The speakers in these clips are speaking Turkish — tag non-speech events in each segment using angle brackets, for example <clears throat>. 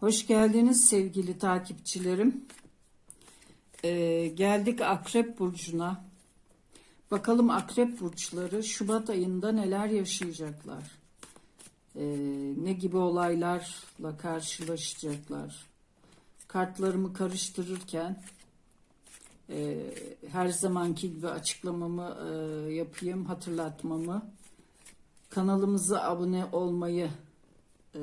Hoş geldiniz sevgili takipçilerim. Ee, geldik Akrep Burcu'na. Bakalım Akrep Burçları Şubat ayında neler yaşayacaklar? Ee, ne gibi olaylarla karşılaşacaklar? Kartlarımı karıştırırken e, her zamanki gibi açıklamamı e, yapayım, hatırlatmamı. Kanalımıza abone olmayı e,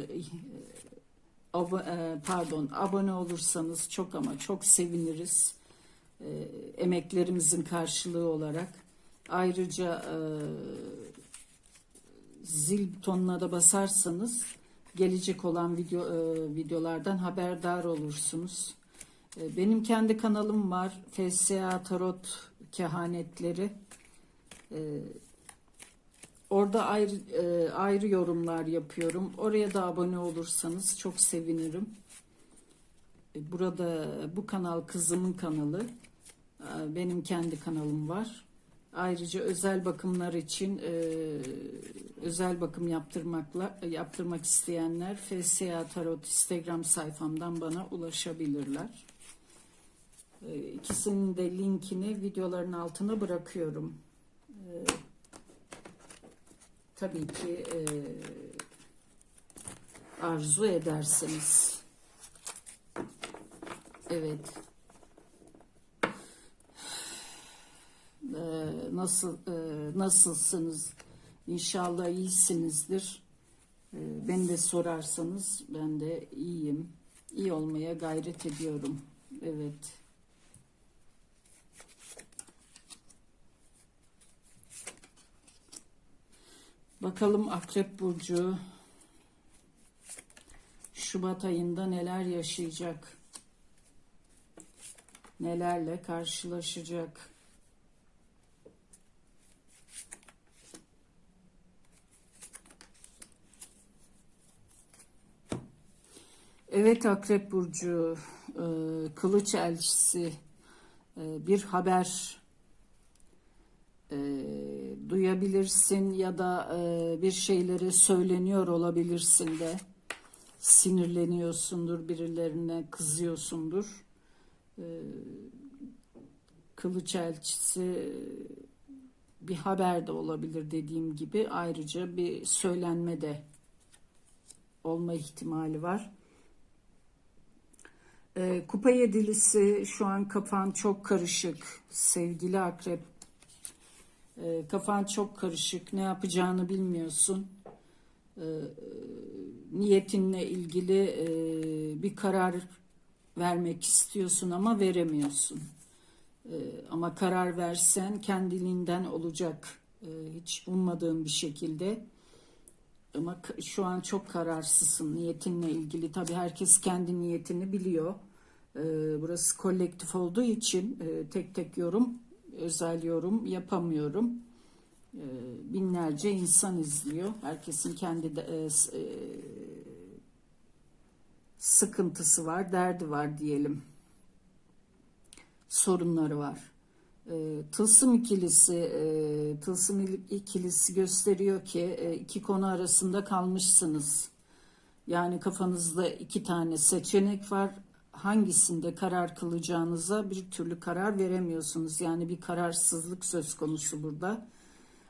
pardon abone olursanız çok ama çok seviniriz. E, emeklerimizin karşılığı olarak. Ayrıca e, zil butonuna da basarsanız gelecek olan video e, videolardan haberdar olursunuz. E, benim kendi kanalım var. FSA Tarot Kehanetleri. E, Orada ayrı e, ayrı yorumlar yapıyorum. Oraya da abone olursanız çok sevinirim. E, Burada bu kanal kızımın kanalı. E, Benim kendi kanalım var. Ayrıca özel bakımlar için özel bakım yaptırmakla yaptırmak isteyenler FSA Tarot Instagram sayfamdan bana ulaşabilirler. E, İkisinin de linkini videoların altına bırakıyorum. E, tabii ki e, arzu ederseniz. Evet. E, nasıl e, nasılsınız? İnşallah iyisinizdir. E, beni de sorarsanız ben de iyiyim. İyi olmaya gayret ediyorum. Evet. Bakalım Akrep Burcu Şubat ayında neler yaşayacak? Nelerle karşılaşacak? Evet Akrep Burcu, e, Kılıç Elçisi e, bir haber e, duyabilirsin ya da e, bir şeyleri söyleniyor olabilirsin de sinirleniyorsundur birilerine kızıyorsundur. E, kılıç elçisi bir haber de olabilir dediğim gibi. Ayrıca bir söylenme de olma ihtimali var. E, kupa yedilisi şu an kafan çok karışık. Sevgili akrep e, kafan çok karışık. Ne yapacağını bilmiyorsun. E, niyetinle ilgili e, bir karar vermek istiyorsun ama veremiyorsun. E, ama karar versen kendiliğinden olacak. E, hiç ummadığın bir şekilde. Ama şu an çok kararsızsın niyetinle ilgili. Tabii herkes kendi niyetini biliyor. E, burası kolektif olduğu için e, tek tek yorum özel yorum yapamıyorum. Ee, binlerce insan izliyor. Herkesin kendi de, e, e, sıkıntısı var, derdi var diyelim. Sorunları var. Ee, Tılsım ikilisi, e, tılsım il- ikilisi gösteriyor ki e, iki konu arasında kalmışsınız. Yani kafanızda iki tane seçenek var. Hangisinde karar kılacağınıza bir türlü karar veremiyorsunuz. Yani bir kararsızlık söz konusu burada.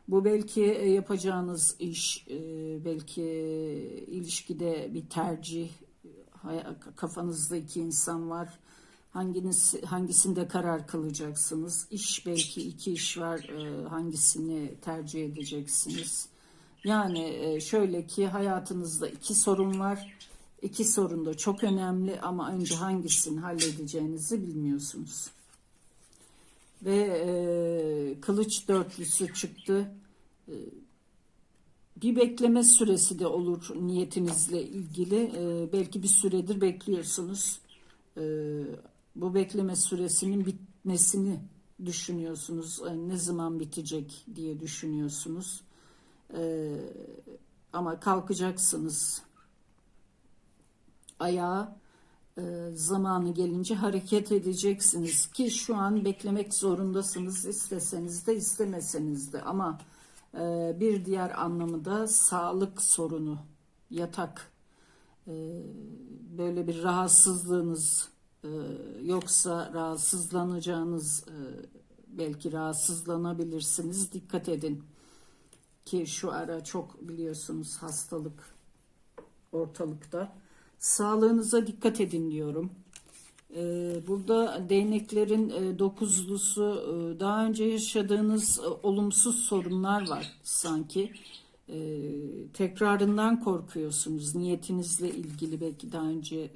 Bu belki e, yapacağınız iş, e, belki ilişkide bir tercih, kafanızda iki insan var. Hanginiz, hangisinde karar kılacaksınız? İş belki iki iş var, e, hangisini tercih edeceksiniz? Yani e, şöyle ki hayatınızda iki sorun var. İki sorun da çok önemli ama önce hangisini halledeceğinizi bilmiyorsunuz. Ve e, kılıç dörtlüsü çıktı. E, bir bekleme süresi de olur niyetinizle ilgili. E, belki bir süredir bekliyorsunuz. E, bu bekleme süresinin bitmesini düşünüyorsunuz. E, ne zaman bitecek diye düşünüyorsunuz. E, ama kalkacaksınız ayağa e, zamanı gelince hareket edeceksiniz ki şu an beklemek zorundasınız isteseniz de istemeseniz de ama e, bir diğer anlamı da sağlık sorunu yatak e, böyle bir rahatsızlığınız e, yoksa rahatsızlanacağınız e, belki rahatsızlanabilirsiniz. Dikkat edin ki şu ara çok biliyorsunuz hastalık ortalıkta. Sağlığınıza dikkat edin diyorum. Ee, Burada değneklerin e, dokuzlusu e, daha önce yaşadığınız e, olumsuz sorunlar var sanki. Ee, Tekrarından korkuyorsunuz. Niyetinizle ilgili belki daha önce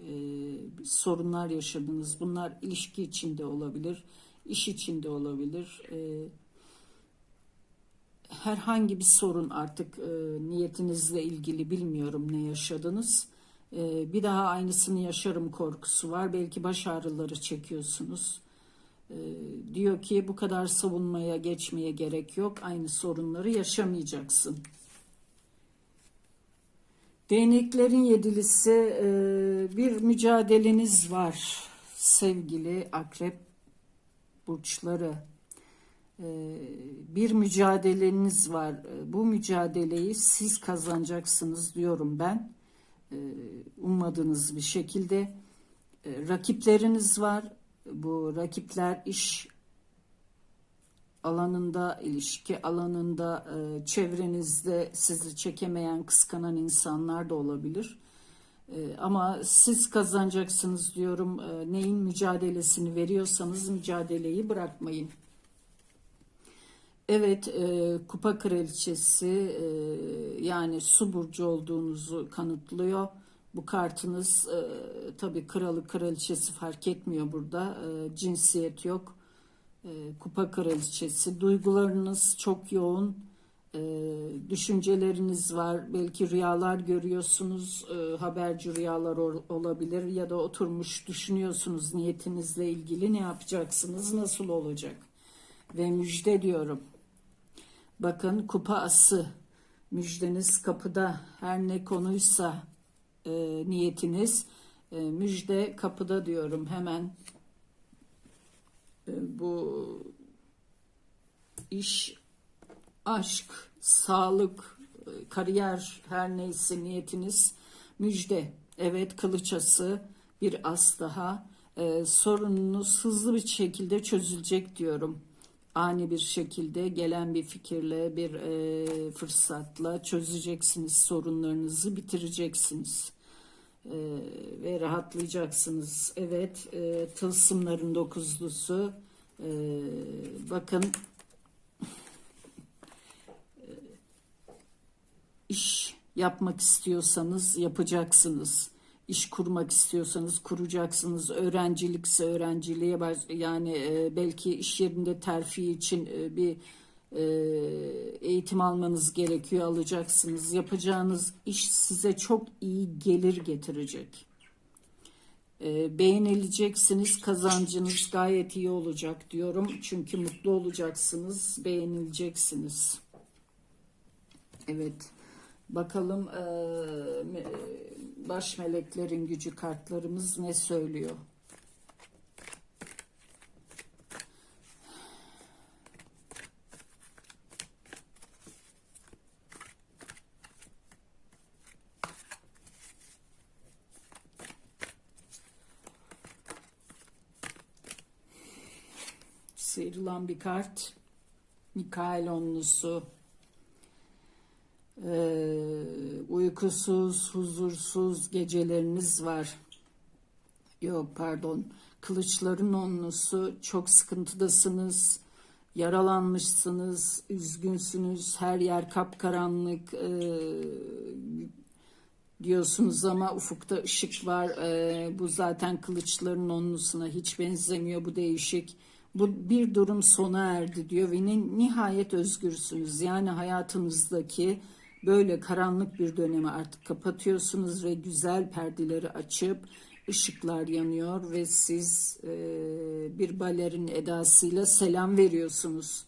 sorunlar yaşadınız. Bunlar ilişki içinde olabilir, iş içinde olabilir. Ee, Herhangi bir sorun artık niyetinizle ilgili bilmiyorum ne yaşadınız. Ee, bir daha aynısını yaşarım korkusu var. Belki baş ağrıları çekiyorsunuz. Ee, diyor ki bu kadar savunmaya geçmeye gerek yok. Aynı sorunları yaşamayacaksın. Değneklerin yedilisi e, bir mücadeleniz var sevgili akrep burçları. E, bir mücadeleniz var. E, Bu mücadeleyi siz kazanacaksınız diyorum ben. E, Ummadığınız bir şekilde. E, Rakipleriniz var. Bu rakipler iş alanında, ilişki alanında, e, çevrenizde sizi çekemeyen, kıskanan insanlar da olabilir. Ama siz kazanacaksınız diyorum. Neyin mücadelesini veriyorsanız mücadeleyi bırakmayın. Evet, e, Kupa Kraliçesi e, yani su burcu olduğunuzu kanıtlıyor. Bu kartınız e, tabii kralı kraliçesi fark etmiyor burada. E, cinsiyet yok. E, Kupa Kraliçesi. Duygularınız çok yoğun. E, düşünceleriniz var. Belki rüyalar görüyorsunuz. E, haberci rüyalar ol- olabilir ya da oturmuş düşünüyorsunuz niyetinizle ilgili ne yapacaksınız, nasıl olacak? Ve müjde diyorum. Bakın kupa ası. Müjdeniz kapıda. Her ne konuysa e, niyetiniz. E, müjde kapıda diyorum hemen. E, bu iş aşk sağlık e, kariyer her neyse niyetiniz. Müjde. Evet kılıçası bir as daha. E, sorununuz hızlı bir şekilde çözülecek diyorum ani bir şekilde gelen bir fikirle, bir e, fırsatla çözeceksiniz sorunlarınızı, bitireceksiniz E, ve rahatlayacaksınız. Evet, e, tılsımların dokuzlusu. E, bakın e, iş yapmak istiyorsanız yapacaksınız iş kurmak istiyorsanız kuracaksınız. Öğrencilikse öğrenciliğe yani e, belki iş yerinde terfi için e, bir e, eğitim almanız gerekiyor alacaksınız. Yapacağınız iş size çok iyi gelir getirecek. Beğenileceksiniz, kazancınız gayet iyi olacak diyorum. Çünkü mutlu olacaksınız, beğenileceksiniz. Evet. Bakalım e, me- baş meleklerin gücü kartlarımız ne söylüyor? Sıyrılan bir kart. Mikael onlusu. Ee, uykusuz, huzursuz geceleriniz var. Yok pardon. Kılıçların onlusu. Çok sıkıntıdasınız. Yaralanmışsınız. Üzgünsünüz. Her yer kapkaranlık. Ee, diyorsunuz ama ufukta ışık var. Ee, bu zaten kılıçların onlusuna hiç benzemiyor. Bu değişik. Bu bir durum sona erdi diyor ve ni- nihayet özgürsünüz. Yani hayatınızdaki böyle karanlık bir dönemi artık kapatıyorsunuz ve güzel perdeleri açıp ışıklar yanıyor ve siz e, bir balerin edasıyla selam veriyorsunuz.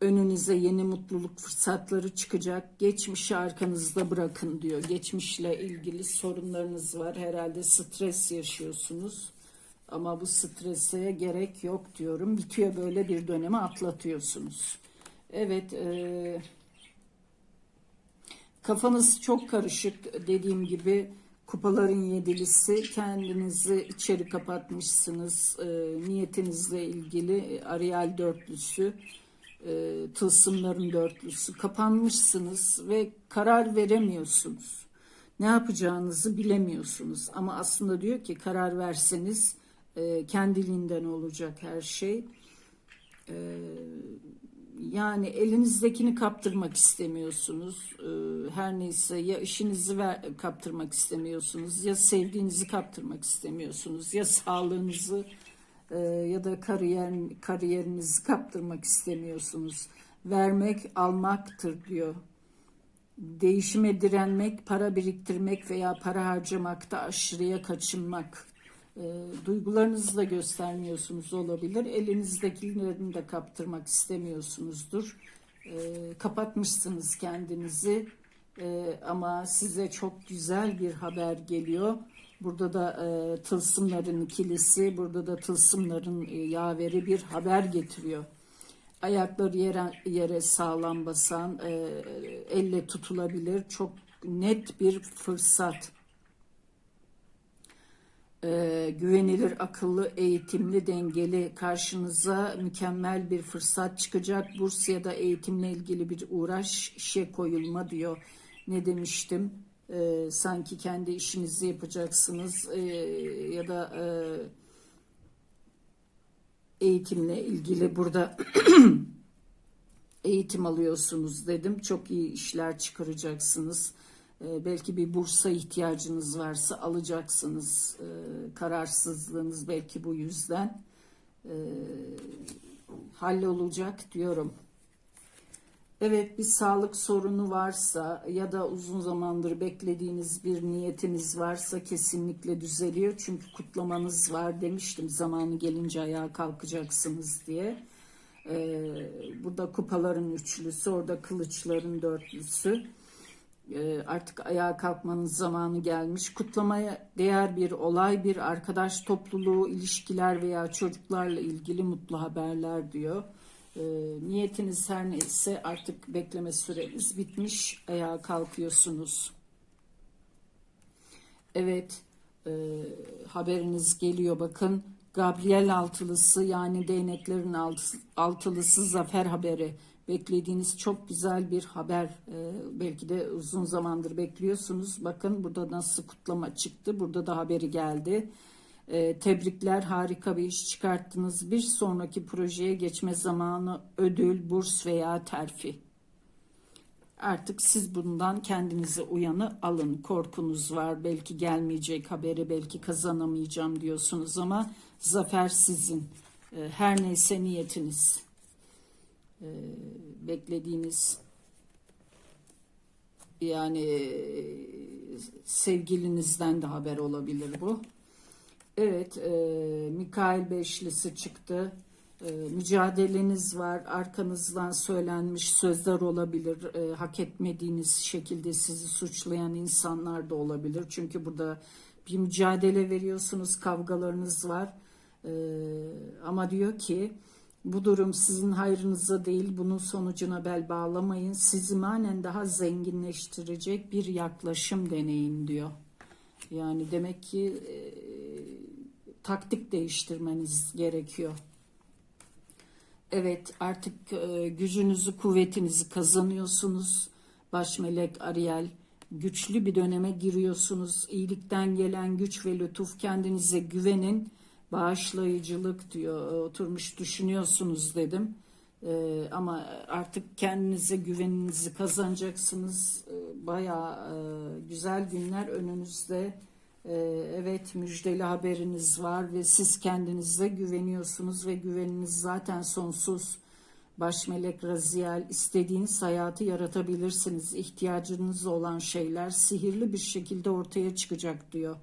Önünüze yeni mutluluk fırsatları çıkacak. Geçmişi arkanızda bırakın diyor. Geçmişle ilgili sorunlarınız var. Herhalde stres yaşıyorsunuz. Ama bu strese gerek yok diyorum. Bitiyor böyle bir dönemi atlatıyorsunuz. Evet, e, kafanız çok karışık dediğim gibi Kupaların yedilisi kendinizi içeri kapatmışsınız. E, niyetinizle ilgili Ariel dörtlüsü, e, tılsımların dörtlüsü kapanmışsınız ve karar veremiyorsunuz. Ne yapacağınızı bilemiyorsunuz. Ama aslında diyor ki karar verseniz e, kendiliğinden olacak her şey. E, yani elinizdekini kaptırmak istemiyorsunuz. Ee, Her neyse ya işinizi ver, kaptırmak istemiyorsunuz ya sevdiğinizi kaptırmak istemiyorsunuz ya sağlığınızı e, ya da kariyer kariyerinizi kaptırmak istemiyorsunuz. Vermek almaktır diyor. Değişime direnmek, para biriktirmek veya para harcamakta aşırıya kaçınmak. E, duygularınızı da göstermiyorsunuz olabilir. Elinizdekilerini de kaptırmak istemiyorsunuzdur. E, kapatmışsınız kendinizi E, ama size çok güzel bir haber geliyor. Burada da e, tılsımların ikilisi, burada da tılsımların e, yaveri bir haber getiriyor. Ayakları yere, yere sağlam basan, e, elle tutulabilir, çok net bir fırsat e, güvenilir, akıllı, eğitimli, dengeli karşınıza mükemmel bir fırsat çıkacak. Burs ya da eğitimle ilgili bir uğraş işe koyulma diyor. Ne demiştim? E, sanki kendi işinizi yapacaksınız e, ya da e, eğitimle ilgili burada <clears throat> eğitim alıyorsunuz dedim. Çok iyi işler çıkaracaksınız. Ee, belki bir bursa ihtiyacınız varsa alacaksınız. Ee, kararsızlığınız belki bu yüzden ee, hallolacak diyorum. Evet bir sağlık sorunu varsa ya da uzun zamandır beklediğiniz bir niyetiniz varsa kesinlikle düzeliyor. Çünkü kutlamanız var demiştim zamanı gelince ayağa kalkacaksınız diye. Ee, burada kupaların üçlüsü, orada kılıçların dörtlüsü. Ee, artık ayağa kalkmanın zamanı gelmiş. Kutlamaya değer bir olay, bir arkadaş topluluğu, ilişkiler veya çocuklarla ilgili mutlu haberler diyor. Ee, niyetiniz her neyse artık bekleme süreniz bitmiş. Ayağa kalkıyorsunuz. Evet, e, haberiniz geliyor bakın. Gabriel altılısı yani değneklerin altı- altılısı zafer haberi. Beklediğiniz çok güzel bir haber. Ee, belki de uzun zamandır bekliyorsunuz. Bakın burada nasıl kutlama çıktı. Burada da haberi geldi. Ee, tebrikler harika bir iş çıkarttınız. Bir sonraki projeye geçme zamanı ödül, burs veya terfi. Artık siz bundan kendinize uyanı alın. Korkunuz var. Belki gelmeyecek haberi, belki kazanamayacağım diyorsunuz ama zafer sizin. Ee, Her neyse niyetiniz. Ee, beklediğiniz yani e, sevgilinizden de haber olabilir bu. Evet, e, Mikail Beşlisi çıktı. E, mücadeleniz var. Arkanızdan söylenmiş sözler olabilir. E, hak etmediğiniz şekilde sizi suçlayan insanlar da olabilir. Çünkü burada bir mücadele veriyorsunuz, kavgalarınız var. E, ama diyor ki bu durum sizin hayrınıza değil, bunun sonucuna bel bağlamayın. Sizi manen daha zenginleştirecek bir yaklaşım deneyin diyor. Yani demek ki e, taktik değiştirmeniz gerekiyor. Evet artık e, gücünüzü, kuvvetinizi kazanıyorsunuz. Baş melek Ariel güçlü bir döneme giriyorsunuz. İyilikten gelen güç ve lütuf kendinize güvenin. Bağışlayıcılık diyor. E, Oturmuş düşünüyorsunuz dedim. E, ama artık kendinize güveninizi kazanacaksınız. E, bayağı e, güzel günler önünüzde. E, evet müjdeli haberiniz var ve siz kendinize güveniyorsunuz ve güveniniz zaten sonsuz. Baş melek Raziel istediğiniz hayatı yaratabilirsiniz. İhtiyacınız olan şeyler sihirli bir şekilde ortaya çıkacak diyor.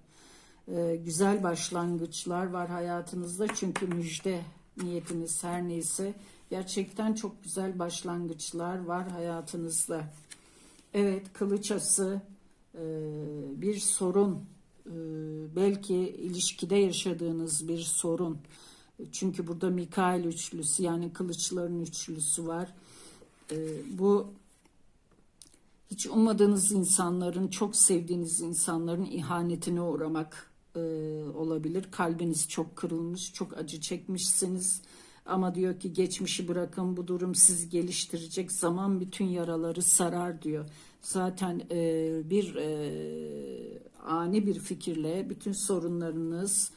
Ee, güzel başlangıçlar var hayatınızda çünkü müjde niyetiniz her neyse gerçekten çok güzel başlangıçlar var hayatınızda. Evet kılıç ası e, bir sorun e, belki ilişkide yaşadığınız bir sorun. Çünkü burada Mikail üçlüsü yani kılıçların üçlüsü var. E, bu hiç ummadığınız insanların, çok sevdiğiniz insanların ihanetine uğramak e, olabilir. Kalbiniz çok kırılmış, çok acı çekmişsiniz. Ama diyor ki geçmişi bırakın bu durum sizi geliştirecek. Zaman bütün yaraları sarar diyor. Zaten e, bir e, ani bir fikirle bütün sorunlarınız,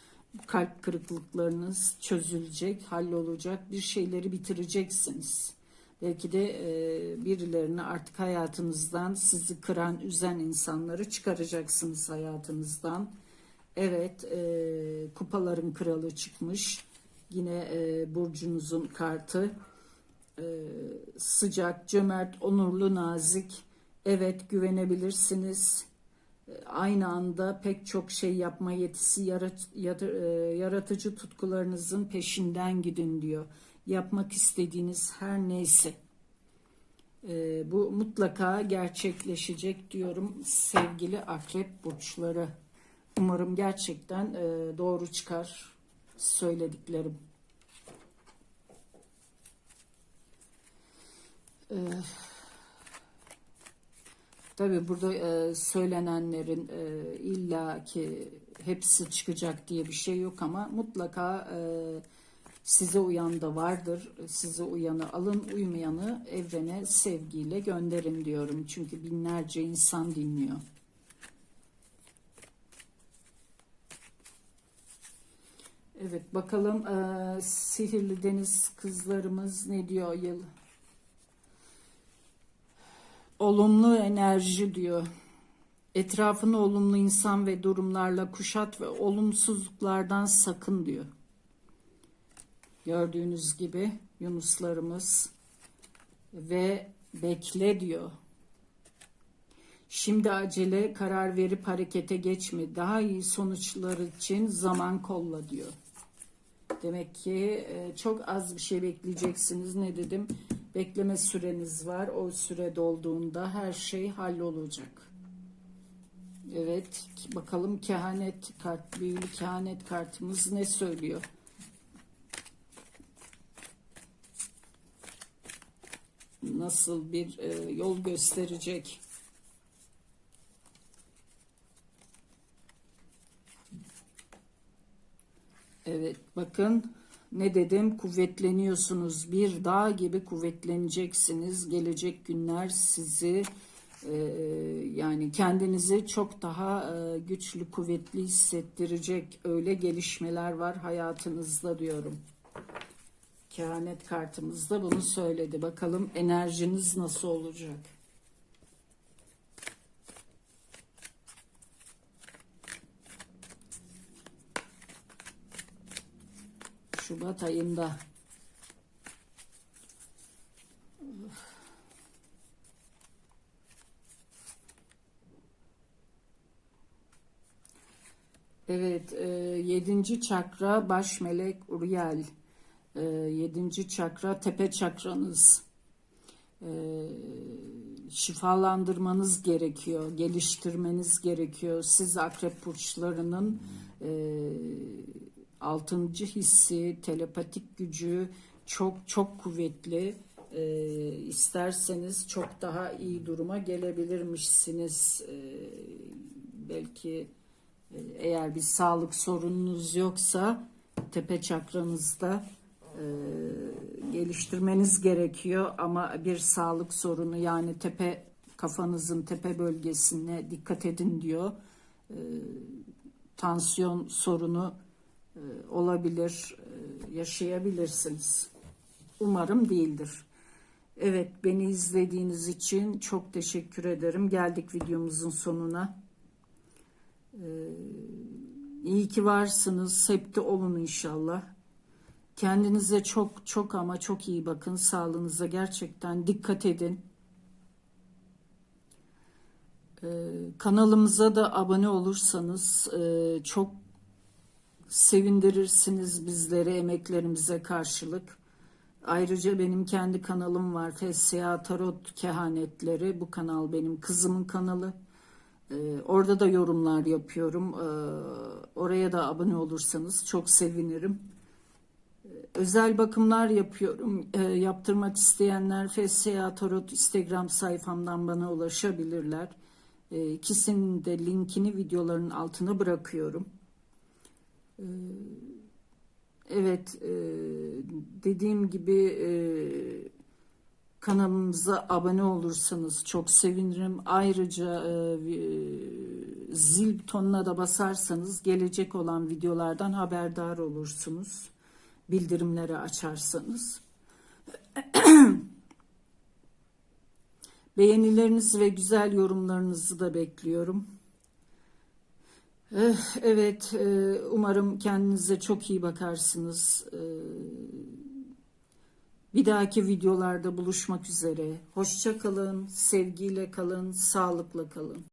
kalp kırıklıklarınız çözülecek, hallolacak. Bir şeyleri bitireceksiniz. Belki de e, birilerini artık hayatınızdan sizi kıran, üzen insanları çıkaracaksınız hayatınızdan. Evet, e, kupaların kralı çıkmış. Yine e, burcunuzun kartı. E, sıcak, cömert, onurlu, nazik. Evet, güvenebilirsiniz. E, Aynı anda pek çok şey yapma yetisi, yarat, yadır- e, yaratıcı tutkularınızın peşinden gidin diyor. Yapmak istediğiniz her neyse. E, bu mutlaka gerçekleşecek diyorum sevgili akrep burçları. Umarım gerçekten e, doğru çıkar söylediklerim. E, tabii burada e, söylenenlerin e, illa ki hepsi çıkacak diye bir şey yok ama mutlaka e, size uyan da vardır. Size uyanı alın, uymayanı evrene sevgiyle gönderin diyorum. Çünkü binlerce insan dinliyor. Evet bakalım eee, sihirli deniz kızlarımız ne diyor yıl? Olumlu enerji diyor. Etrafını olumlu insan ve durumlarla kuşat ve olumsuzluklardan sakın diyor. Gördüğünüz gibi Yunuslarımız ve bekle diyor. Şimdi acele karar verip harekete geçme. Daha iyi sonuçlar için zaman kolla diyor. Demek ki e, çok az bir şey bekleyeceksiniz. Ne dedim? Bekleme süreniz var. O süre dolduğunda her şey hallolacak. Evet, bakalım kehanet kart, büyülü kehanet kartımız ne söylüyor? Nasıl bir e, yol gösterecek? Evet bakın ne dedim kuvvetleniyorsunuz bir dağ gibi kuvvetleneceksiniz gelecek günler sizi e, yani kendinizi çok daha e, güçlü kuvvetli hissettirecek öyle gelişmeler var hayatınızda diyorum. Kehanet kartımızda bunu söyledi bakalım enerjiniz nasıl olacak? Şubat ayında. Evet, e, yedinci çakra baş melek Uriel. E, yedinci çakra tepe çakranız. E, şifalandırmanız gerekiyor, geliştirmeniz gerekiyor. Siz akrep burçlarının e, altıncı hissi, telepatik gücü çok çok kuvvetli. E, isterseniz çok daha iyi duruma gelebilirmişsiniz. E, belki eğer bir sağlık sorununuz yoksa tepe çakranızda e, geliştirmeniz gerekiyor ama bir sağlık sorunu yani tepe kafanızın tepe bölgesine dikkat edin diyor. E, tansiyon sorunu olabilir, e, yaşayabilirsiniz. Umarım değildir. Evet, beni izlediğiniz için çok teşekkür ederim. Geldik videomuzun sonuna. Ee, iyi ki varsınız. Hep de olun inşallah. Kendinize çok çok ama çok iyi bakın. Sağlığınıza gerçekten dikkat edin. Ee, kanalımıza da abone olursanız e, çok sevindirirsiniz bizleri emeklerimize karşılık. Ayrıca benim kendi kanalım var. FSA Tarot Kehanetleri. Bu kanal benim kızımın kanalı. Ee, orada da yorumlar yapıyorum. Ee, oraya da abone olursanız çok sevinirim. Ee, Özel bakımlar yapıyorum. E, yaptırmak isteyenler FSA Tarot Instagram sayfamdan bana ulaşabilirler. E, ikisinin de linkini videoların altına bırakıyorum. E, evet, e, dediğim gibi e, kanalımıza abone olursanız çok sevinirim. Ayrıca e, zil butonuna da basarsanız gelecek olan videolardan haberdar olursunuz. Bildirimleri açarsanız. <clears throat> Beğenilerinizi ve güzel yorumlarınızı da bekliyorum. Eh, Evet, e, umarım kendinize çok iyi bakarsınız. E, Bir dahaki videolarda buluşmak üzere. Hoşça kalın, sevgiyle kalın, sağlıkla kalın.